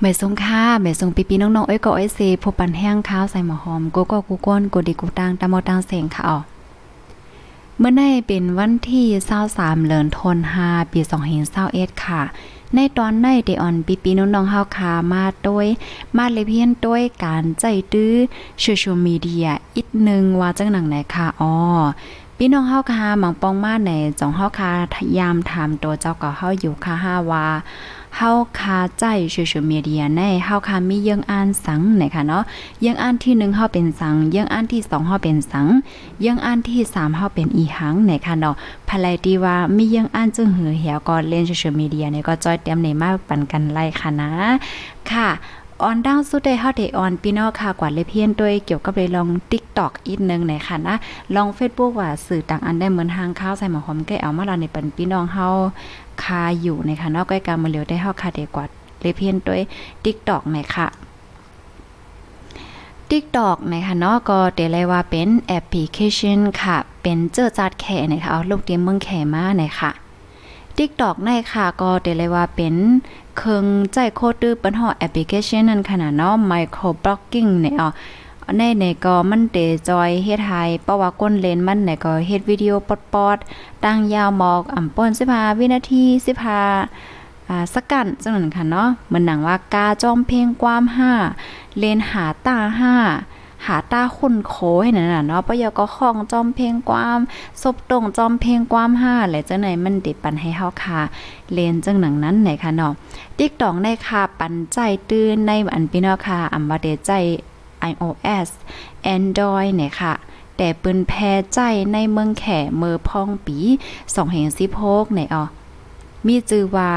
แม่สงค่าแม่สงปีปีน้องๆ เอ้ยก็เอ้ยเซพบปันแห้งข้าวใส่หมอหอมโกก็กูก้นกูดีกูตังตะมอตังเสียงค่ะอ๋อเมื่อในเป็นวันที่23เดือนธันวาปี2521ค่ะ ในตอนในเดออนปีปีน้องๆเฮาคามาโดยมาเลเพียนด้วยการใจตื้อโซเชียลมีเดียอีกหนึงว่าจังหนังไหนค่ะอ๋อพี่น้องเฮาคาหมังปองมาในจองเฮาคาพยายามถามตัวเจ้าก็เฮาอยู่ค่ะห้าว่า เฮาคาใจโซเชียลมีเดียในเฮาคามีเยังอ่านสังไหนคะเนาะเยังอ่านที่หนึ่งเฮาเป็นสังเยังอ่านที่สองเฮาเป็นสังเยังอ่านที่สามเฮาเป็นอีหังไหนคะเนาะภายดีว่ามีเยังอ่านจึงหือเหี่ยวก็เล่นโซเชียลมีเดียเนี่ยก็จอยเต็มในมากปันกันไล่ค่ะนะค่ะ ออนดาวสุดได้เฮาได้ออนพี่น้องค่ะกว่าเลยเพียนด้วยเกี่ยวกับเลยลอง TikTok อีกนึงหน่อยค่ะนะลอง Facebook ว่าสื่อต่างอันได้เหมือนทางข้าวใส่หมอหอมแก้เอามาลาในปันพี่น้องเฮาคาอยู่ในค่ะนอกใกล้การมาเร็วได้เฮาคาเดกว่าเลยเพียนด้วย TikTok หน่อยค่ะ TikTok นะคะเนาะก็เดเลยว่าเป็นแอปพลิเคชันค่ะ เป็นเจอจัดแข่นะคะเอาลูกเตรียมเมืองแข่มาหน่อยค่ะ TikTok ในค่ะก็เดเลยว่าเป็น เครื่องใจโคตรตื้อปันหอแอปพลิเคชันนั่นขนาดเนาะ micro blogging เนี่ยอ๋อในในก็มันเตจอยเฮ็ดให้เพราะว่าก้นเลนมันเนี่ยก็เฮ็ดวิดีโอปอดๆตั้งยาวหมอกอ่ำป้น15วินาที15อ่าสักกันจังนั้นค่ะเนาะเหมือนหนังว่ากาจอมเพลงความ5เลนหาตา5 หาตาคุณโคให้นั่นน่ะเนาะปะยก็ข้องจอมเพลงความซบตรงจอมเพลงความ5และจังไหนมันติปันให้เฮาค่ะเลนจังหนังนั้นไหนค่ะเนาะ TikTok ในค่ะปันใจตื่นในอันพี่น้องค่ะอำว่าเดใจ iOS Android เนี่ยค่ะแต่ปืนแพรใจในเมืองแข่เมือพองปี2016เนี่ยอ๋อมีจือว่า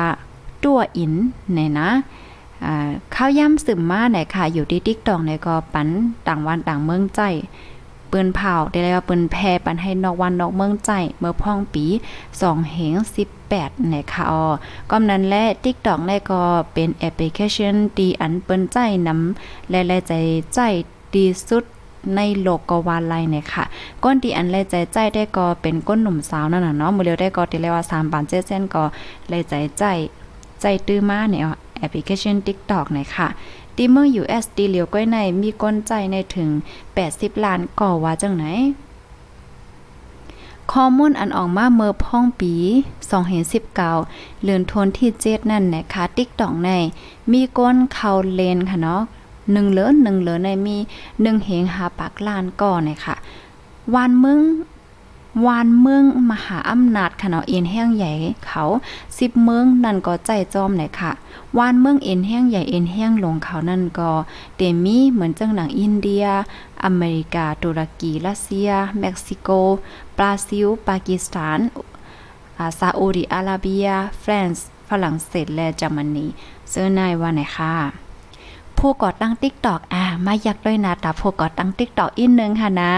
ตัวอินเนี่ยนะ ข้าวย่ำซึมมาไหนค่ะ อยู่ที่ TikTok เนี่ยก็ปันต่างวันต่างเมืองใจปืนเผาได้เลยว่าปืนแพรปันให้นอกวันนอกเมืองใจ เมื่อพ่องปี2เหง18เนี่ยค่ะอ๋อกำนั้นและ TikTok เนี่ยก็เป็นแอปพลิเคชันที่อันเปิ้นใจนำและแลใจใจดีสุดในโลกกวาลไลเนี่ยค่ะ ก้นที่อันแลใจใจได้ก็เป็นก้นหนุ่มสาวนั่นน่ะเนาะมื้อเร็วได้ก็ที่เรียกว่า3บาท7เซนก็แลใจใจใจตื้อมาเนี่ย แอปพลิเคชัน TikTok เนี่ยค่ะที่เมือง US ดีเหลียวก้อยในมีก้นใจในถึง 80 ล้านก่อว่าจังไหนข้อมูลอันออกมาเมื่อพ่องปี2019เดือนธันวาคมที่7นั่นนะคะ TikTok ใน มีก้นเข้าเลนค่ะเนาะหนึ่งเหลือหนึ่งเหลือในมีหนึ่งเหงหาปากล้านก่อเนี่ยค่ะวานเมือง วานเมืองมหาอำนาจค่ะเนาเอ็นแห้งใหญ่เขาสิบเมืองนั่นก็ใจจอมเลยค่ะวานเมืองเอ็นแห้งใหญ่เอ็นแห้งลงเขานั่นก็เตมีเหมือนจังหนังอินเดีย อเมริกาตุรกีรัสเซีย เม็กซิโกบราซิล ปากีสถานอาซาอุดิอาระเบียฝรั่งฝรั่งเศสและเยอรมนีเสื้อนายว่าไหนค่ะผู้ก่อตั้ง TikTok อ่ามายักด้วยนะตาผู้ก่อตั้ง TikTok อีกนึงค่ะนะ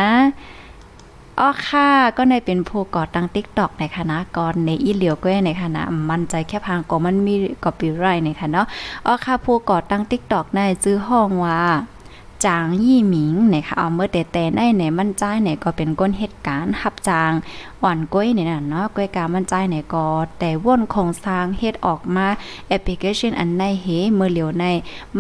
อ๋อค่ะ ก็ในเป็นผู้ก่อตั้งติ๊กต็อกในคณะกรในอีเหลียวก้วยในคณะมั่นใจแค่พางก็มันมีกอปีไรในค่ะเนาะอ๋อค่ะผู้ก่อตั้งติ๊กต็อกในจื้อห้องว่า จางยี่หมิงเนี่ยค่ะเอาเมื่อแต่แต่ในไหนมั่นใจายเนี่ยก็เป็นก้นเหตุการณ์หับจางอ่อนก้อยเนี่ยนะเนาะก้อยกามั่นใจายเนี่ยก็แต่ว่นคงสร้างเฮ็ดออกมาแอปพลิเคชันอันในเฮเมื่อเหลียวใน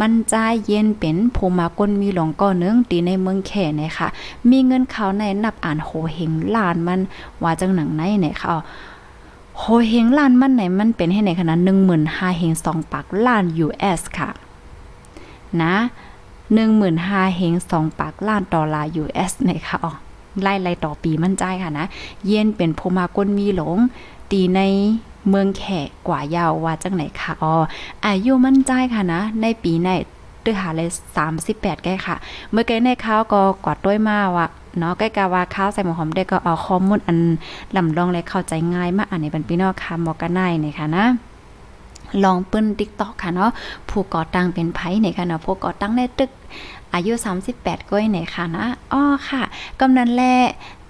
มั่นใจเย็นเป็นภูมาก้นมีหลงก้อนึงตีในเมืองแข่เนี่ยค่ะมีเงินเขาในนับอ่านโหเฮงล้านมันว่าจังหนังในเนี่ยค่ะโหเฮงล้านมันไหนมันเป็นให้ในขนาด15,000เฮง2ปากล้าน US ค่ะ นะ 15,000เฮง2ปากล้านดอลลาร์ US นะคะอ๋อไล่ไล่ต่อปีมั่นใจค่ะนะ เย็นเป็นโพมาก้นมีหลง ตีในเมืองแขกกว่ายาวว่าจังไหนค่ะอ๋ออายุมั่นใจค่ะนะ ในปีในด้วยหาเลย38แก้ค่ะ เมื่อกี้ในข้าวก็กวาดด้วยมาว่าเนาะใกล้กาวาข้าวใส่หมูหอมได้ก็เอาข้อมูลอันลำลองเลยเข้าใจง่ายมากอันนี้เป็นพี่นองค่ะบอกกันได้เนี่ยค่ะนะ ลองปึ้น TikTok ค่ะเนาะผู้ก่อตั้งเป็นไผเนี่ยค่ะเนาะผู้ก่อตั้งในตึกอายุ 38 ก้อยเนี่ยค่ะนะอ้อค่ะกำนันแล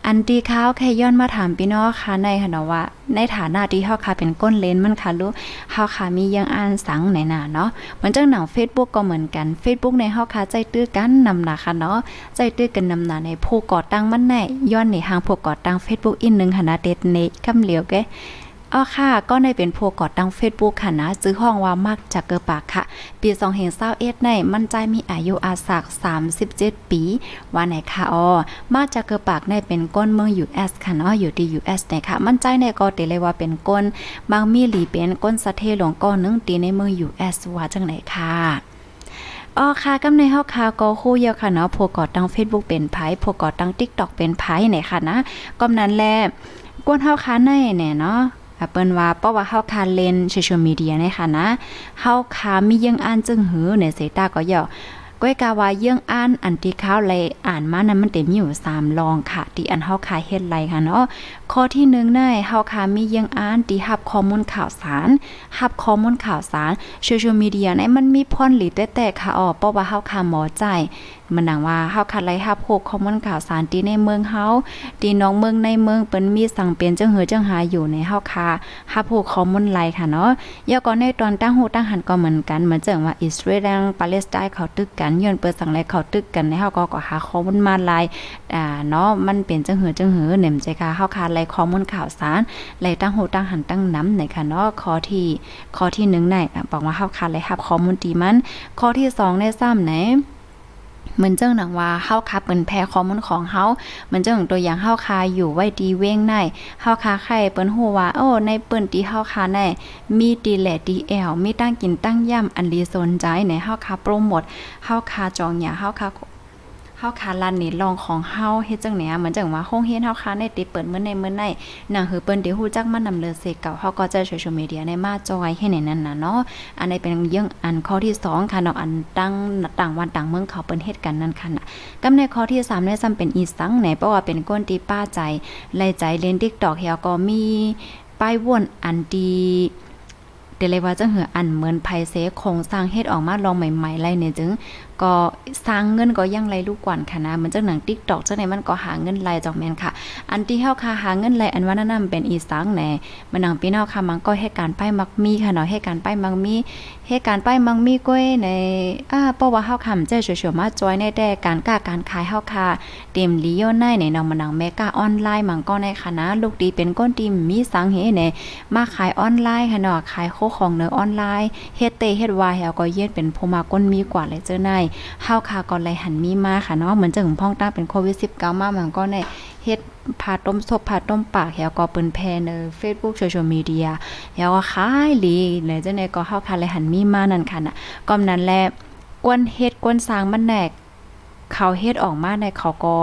อันตีข้าวแค่ย้อนมาถามพี่น้องค่ะในค่ะเนาะว่า ในฐานะที่เฮาค่ะเป็นก้นเลนมันค่ะรู้เฮาค่ะมียังอ่านสังไหนน่ะเนาะเหมือนจังหนัง Facebook ก็เหมือนกัน Facebook ในเฮาค่ะใจตื้อกันนำหนาค่ะเนาะใจตื้อกันนำหนาในผู้ก่อตั้งมันแน่ย้อนในทางผู้ก่อตั้ง Facebook อีกนึงค่ะนะเด็ดในคำเหลียวแก อ้อค่ะ ก็ในเป็นผู้ก่อตั้ง Facebook ค่ะนะซื้อห้องว่ามักจักเกอปากค่ะ ปี2021ในมั่นใจมีอายุอาศัก 37 ปี ว่าไหนค่ะอ๋อมาจักเกอปากในเป็นก้นเมือง US ค่ะเนาะอยู่ที่ US ไหนค่ะ มั่นใจในก็ติเลยว่าเป็นก้นบางมีหลีเป็นก้นสะเทหลวงก้อนนึงตีในเมือง US ว่าจังไหนค่ะอ๋อค่ะกำในเฮาค่ะก็คู่เยอะค่ะเนาะผู้ก่อตั้ง Facebook เป็นไผผู้ก่อตั้ง TikTok เป็นไผไหนค่ะนะก็นั้นแลกวนเฮาค่ะในแน่เนาะ อะเปิ้นว่าเพราะว่าเฮาคาเล่นโซเชียลมีเดียในค่ะนะเฮาคามียังอ่านจึงหือในเสตาก็ย่อก้อยกาว่าเยื่องอ่านอันที่เขาเลยอ่านมานั้นมันเต็มอยู่3ลองค่ะที่อันเฮาคาเฮ็ดไรค่ะเนาะ ข้อที่1ได้เฮาคามียื่องอ่านที่รับข้อมูลข่าวสารรับข้อมูลข่าวสารโซเชียลมีเดียในมันมีพรหลีแต่ๆค่ะอ๋อเพราะว่าเฮาคาหมอใจมันดังว่าเฮาคัดไล่รับโคกข้อมูลข่าวสารที่ในเมืองเฮาที่น้องเมืองในเมืองเปิ้นมีสั่งเป็นจังเหือจังหาอยู่ในเฮาคารับโคกข้อมูลไล่ค่ะเนาะยาก่อนในตอนตั้งหูตั้งหันก็เหมือนกันเหมือนจังว่าอิสราเอลปาเลสไตน์เขาตึกกันย้อนเปิดสั่งไล่เขาตึกกันในเฮาก็ก็หาข้อมูลมาไล่อ่าเนาะมันเป็นจังเหือจังเหือเหน่มใจค่ะเฮาคาไล่ข้อมูลข่าวสารไล่ตั้งหูตั้งหันตั้งน้ำในค่ะเนาะข้อที่ข้อที่1ในบอกว่าเฮาคาไล่รับข้อมูลดีมัน ข้อที่2ในซ้ำไหนเหมือนเจ้าหนังว่าเฮาคาเปิ้นแพ้ข้อมูลของเฮาเหมือนเจ้าของตัวอย่างเฮาคาอยู่ไว้ดีเว้งในเฮาคาไข่เปิ้นฮู้ว่าโอ้ในเปิ้นที่เฮาคาในมีดีแลดีแอลมีตั้งกินตั้งย่ำอันลีสนใจในเฮาคาโปรโมทเฮาคาจองหยาเฮาคา เฮาคาลันนี่ลองของเฮาเฮ็ดจังไหนเหมือนจังว่าโรงเรียนเฮาคาในติเปิดเมื้อในมื้อในหนังหือเปิ้นที่ฮู้จักมานำเลอเสเก่าเฮาก็จะโซเชียลมีเดียในมาจอยให้ในนั้นน่ะเนาะอันนี้เป็นเรื่องอันข้อที่2ค่ะเนาะอันตั้งต่างวันต่างเมืองเขาเปิ้นเฮ็ดกันนั่นค่ะนะกำในข้อที่3เนี่ยซ้ำเป็นอีสังไหนเพราะว่าเป็นก้นตีป้าใจไล่ใจเล่น TikTok เฮียก็มีป้ายวนอันดี เดเลยว่าจะเหืออันเหมือนไผเซโครงสร้างเฮ็ดออกมาลองใหม่ๆไรเนี่ยจึง ก็สร้างเงินก็ยังไรลูกกวนค่ะนะเหมือนจังหนังติ๊กดอกเจังไหนมันก็หาเงินไรจอกแมนค่ะ อันที่เฮาค่ะหาเงินไล่อันว่านั่นเป็นอีสังแหน่มันหนังพี่น้องค่ะมันก็ให้การป้ายมักมีค่ะเนาะให้การป้ายมักมีเหตุการป้ายมังมีก้อยในอ่าเพราะว่าเฮาคำเจ้าชัวๆมาจอยในแต่การก้าการขายเฮาค่ะเต็มลีโอในในนองมานังแมกาออนไลน์มังก็ในคณะลูกดีเป็นก้นทีมมีสังเฮในมาขายออนไลน์ค่ะเนาะขายโคของเนื้อออนไลน์เฮ็ดเตเฮ็ดวายเฮาก็เย็ดเป็นผู้มาก้นมีกว่าเลยเจ้าในเฮาค่ะก็เลยหันมีมาค่ะเนาะเหมือนจังพ่องตั้งเป็นโควิด19มามันก็ใน เฮ็ดพาต้มซบพาต้มปากเฮาก็เปิ้นแพใน Facebook โซเชียลมีเดียแล้วก็ขายหลีเลยจังได๋ก็เฮาคันเลยหันมีมานั่นค่ะน่ะก็นั้นแหละกวนเฮ็ดกวนสร้างมันแนกเขาเฮ็ดออกมาในเขาก็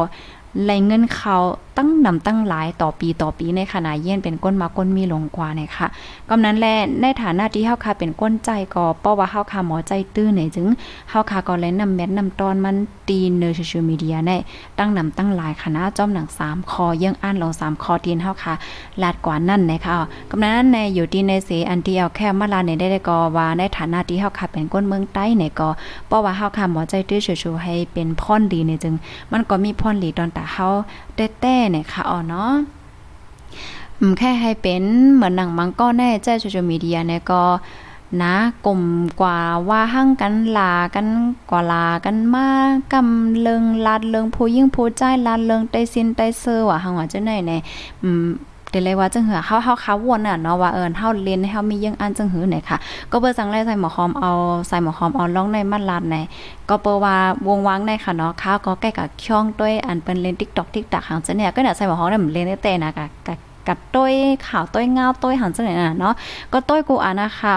ไหลเงินเขาตั้งนำตั้งหลายต่อปีต่อปีในขณะเย็นเป็นก้นมาก้นมีลงกว่าเนี่ยค่ะก็นั้นแหละในฐานะที่เฮาค่ะเป็นก้นใจก็เพราะว่าเฮาค่ะหมอใจตื้อเนี่ยจึงเฮาค่ะก็เลยนำแมทนำตอนมันตีนในโซเชียลมีเดียในตั้งนำตั้งหลายคณะจอมหนัง3คอยังอ่านลง3คอตีนเฮาค่ะลาดกว่านั่นนะคะกำนั้นในอยู่ที่ในเสอันที่เอาแค่มาลาในได้ได้ก็ว่าในฐานะที่เฮาค่ะเป็นก้นเมืองใต้เนี่ยก็เพราะว่าเฮาค่ะหมอใจตื้อชูๆให้เป็นพรดีเนี่ยจึง มันก็มีพรดีตอนแต่เฮาแต้เนี่ยค่ะอ๋อเนาะแค่ให้เป็นเหมือนหนังมังก็แน่ใจโซเชียลมีเดียเนี่ยก็นะกลมกว่าว่าหั่งกันลากันกว่าลากันมากกำเลิงลาดเลิงผู้ยิ่งผู้ใจลาดเลิงไต้ซินไต้เซอร์ว่าหังว่าจังไหนเน่อืม เดี๋ยวเลยว่าจังเหือเฮาเฮาคาวนน่ะเนาะว่าเอินเฮาเรียนเฮามียังอันจังหือไหนค่ะ ก็เปิ้สั่งไล่ใส่หมอคอมเอาใส่หมอคอมเอาล่องในมันลาดในก็เปิ้ว่าวงวังในค่ะเนาะข้าวก็ใกล้กับช่องด้วยอันเปิ้นเล่น TikTok TikTok หังจังเนี่ยก็เนี่ยใส่หมอคอมนี่ยมันเล่นแต่นะกะ กัดต้วยข่าวต้วยเงาต้วยหันจังไหนน่ะเนาะก็ต้วยกูอะนะคะ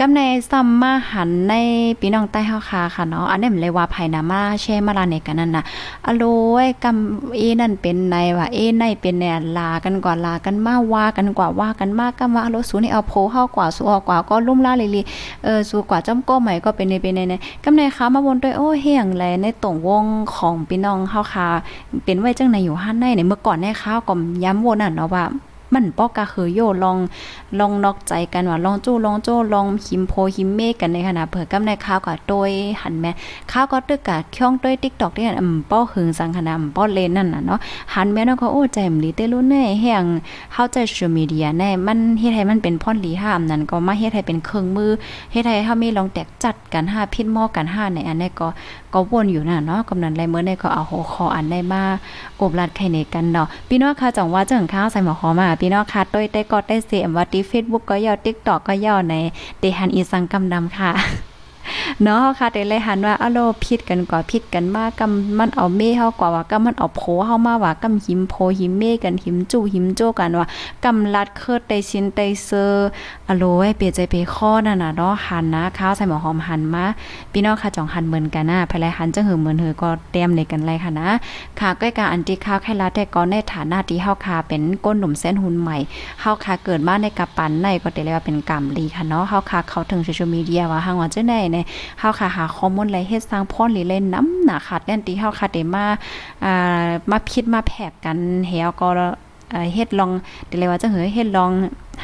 กำในซัมมาหันในพี่น้องใต้เฮาค่ะค่ะเนาะอันนี้มันเลยว่าภายนามาแช่มาลาในกันนั่นน่ะอโลยกำเอนั่นเป็นในว่าเอในเป็นแนลากันกว่าลากันมาว่ากันกว่าว่ากันมากก็ว่าอโลสูนี่เอาโพเฮากว่าสูออกกว่าก็ลุ่มล่าเลยๆเออสูกว่าจ้อมก้ใหม่ก็เป็นในเป็นในในกำในค่ะมาวนด้วยโอ้เฮียงแลในตรงวงของพี่น้องเฮาค่ะเป็นไว้จังในอยู่หั่นในเมื่อก่อนในข้าวก็ย้ำวนน่ะเนาะว่า มันปอกกะคือโยลองลองนอกใจกันว่าลองจู้ลองโจ้ลองหิมโพหิมเมกันในขณะเผื่อกำในข้าวกับโดยหันแม่ข้าวก็ตึกกะช่องด้วย TikTok ที่อืมป้อหึงสังขนามป้อเลนนั่นน่ะเนาะหันแม่เนาะก็โอ้ใจมลีเตลุแน่แฮงเข้าใจโซเชียลมีเดียแน่มันเฮ็ดให้มันเป็นพ่อนหลีห้ามนั่นก็มาเฮ็ดให้เป็นเครื่องมือเฮ็ดให้เฮามีลองแตกจัดกันห้าพิษหม้อกันห้าในอันนี้ก็ก็วนอยู่น่ะเนาะกำนันไรเมื่อได้ก็เอาหัวคออันได้มากบลัดไข่ในกันเนาะพี่น้องค่ะจังว่าจังข้าวใส่หมอคอมาพี่น้องค่ะต้อยได้ก็ได้เสียมว่าที่ Facebook ก็ย่อ TikTok ก็ยอดในเตหันอีสังกำดำค่ะ เนาะค่ะแต่เลยหันว่าอะโลผิดกันกว่าผิดกันมากกำมันเอาเมเฮากว่าว่าก็มันเอาโพเฮามาว่ากำหิมโพหิมเมกันหิมจูหิมโจกันว่ากำลัดเคิดไตชินไตเซอร์อะโลไว้เปียใจไปข้อนั่นน่ะเนาะหันนะข้าวใส่หมอหอมหันมาพี่น้องค่ะจ่องหันเหมือนกันนะภายไลหันจังหือเหมือนหือก็เตรียมในกันเลยค่ะนะค่ะก้อยกาอันที่ข้าวแค่ละแต่ก็ในฐานะที่เฮาคาเป็นก้นหนุ่มเส้นหุ่นใหม่เฮาคาเกิดมาในกับปันในก็ได้เรียกว่าเป็นกรรมลีค่ะเนาะเฮาคาเขาถึงโซเชียลมีเดียว่าหางว่าจังได๋ในเฮาคาหาข้อมูลไรเฮ็ดสร้างพรหรือเล่นน้ำหนาขาดแล่นตีเฮาคาได้มาอ่ามาพิดมาแผกกันเฮาก็เอ่อเฮ็ดลองเด้เรียวว่าจะเหือเฮ็ดลอง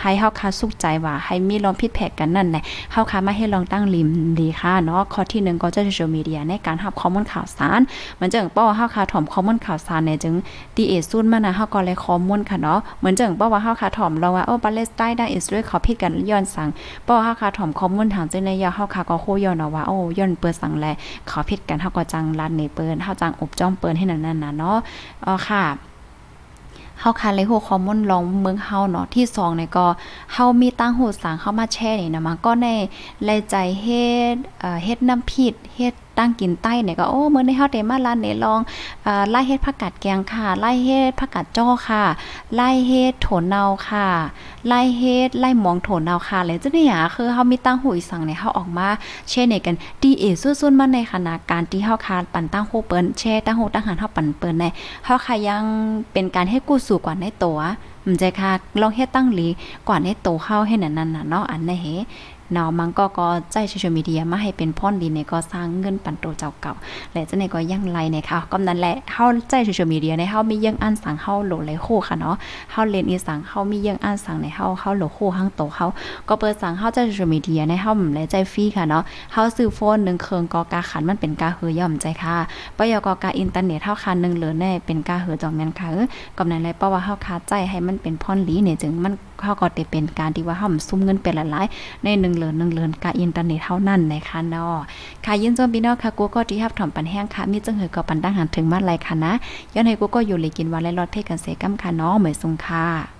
ให้เฮาคาสุขใจว่าให้มีลองผิดแผกกันนั่นแหละเฮาคามาให้ลองตั้งลิมดีค่ะเนาะข้อที่หนึ่งก็จะโซเชียลมีเดียในการรับข้อมูลข่าวสาร มันจังป้อว่าเฮาคาถ่อมข้อมูลข่าวสารเนี่ยจึงดีเอซุนมานะเฮาก็เลยข้อมูลค่ะเนาะเหมือนจังป้อว่าเฮาคาถ่อมเราว่าโอ้ปาเลสไตน์ได้อิสราเอลเขาผิดกันย้อนสั่งป้อว่าเฮาคาถ่อมข้อมูลทางจังในยาเฮาคาก็โคย้อนเอาว่าโอ้ย้อนเปิดสั่งแลเขาผิดกันเฮาก็จังรัดในเปิ้นเฮาจังอบจ้อมเปิ้นให้นั่นน่ะเนาะอ๋อค่ะ เฮาคันเลยหัวข้อมูลลองเมืองเฮาเนาะที่สองเนี่ยก็เฮามีตั้งโหดสางเข้ามาแช่นี่นะมันก็ในแลใจเฮ็ดเอ่อเฮ็ดน้ำพริกเฮ็ดตั้งกินใต้เนี่ยก็โอ้เมื้อในี้เฮาได้มาร้านนี้ลองเอ่อไล่เฮ็ดผักกาดแกงค่ะ ไล่เฮ็ดผักกาดจ้อค่ะ ไล่เฮ็ดโถนเนาค่ะ ไล่เฮ็ดไล่หมองโถนเนาค่ะเลยจังเนี่ยคือเฮามีตั้งหูอีสังเนี่ยเฮาออกมาแช่ในกันดีเอซุ่นๆมาในขณะการที่เฮาคาปั่นตั้งโหเปิ้นแช่ตั้งโหตั้งหันเฮาปั่นเปิ้นในเฮาคายังเป็นการให้กู้สู่กว่าในตัวมันใจค่ะลองเฮ็ดตั้งหลีกว่าในโตเข้าให้นั่นน่ะเนาะอันนั้นเฮ เนาะมันก็ก็ใจโซเชียลมีเดียมาให้เป็นพ่อนดีเนี่ยก็สร้างเงินปันโตเจ้าเก่า และจังได๋ก็ยังไลเนี่ยค่ะก็นั่นแหละเฮาใจโซเชียลมีเดียในเฮามียังอ่านสั่งเฮาโหลหลโคค่ะเนาะเฮาเล่นอีสังเฮามียังอ่านสั่งในเฮาเฮาโหลโคหังโตเฮาก็เปิดสั่งเฮาใจโซเชียลมีเดียในเฮาหลายใจฟรีค่ะเนาะเฮาซื้อโฟนหนึ่งเครื่องก็กาขันมันเป็นกาเฮือย่อมใจค่ะปยกกาอินเทอร์เน็ตเฮาคันหนึ่งเหลือแน่เป็นกาเฮือจองแม่นค่ะเออกำนั้นเลยเพราะว่าเฮาคาใจให้มันเป็นพ่อนลีเนี่ยจึงมันเฮาก็ได้เป็นการที่ว่าเฮาซุ่มเงินเป็นหลายๆในหนึ่งเหลือหนึ่งเหลือนกาอินเทอร์เน็ตเท่านั้นนะคะเนาะค่ะยินจมพี่น้องค่ะกูก็ที่ฮับถ่อมปันแห้งค่ะมีจังหือก็ปันตั้งหันถึงมาดไรค่ะนะย้อนให้กูก็อยู่เลยกินวันและรอดเทศกันเสกัมค่ะเนาะเหมยสุงค่ะ